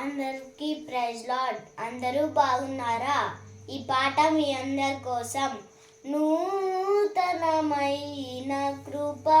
అందరికీ praise lord అందరూ బాగున్నారా? ఈ పాట మీ అందరి కోసం నూతనమైన కృపా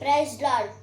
પ્રેઝ લોર્ડ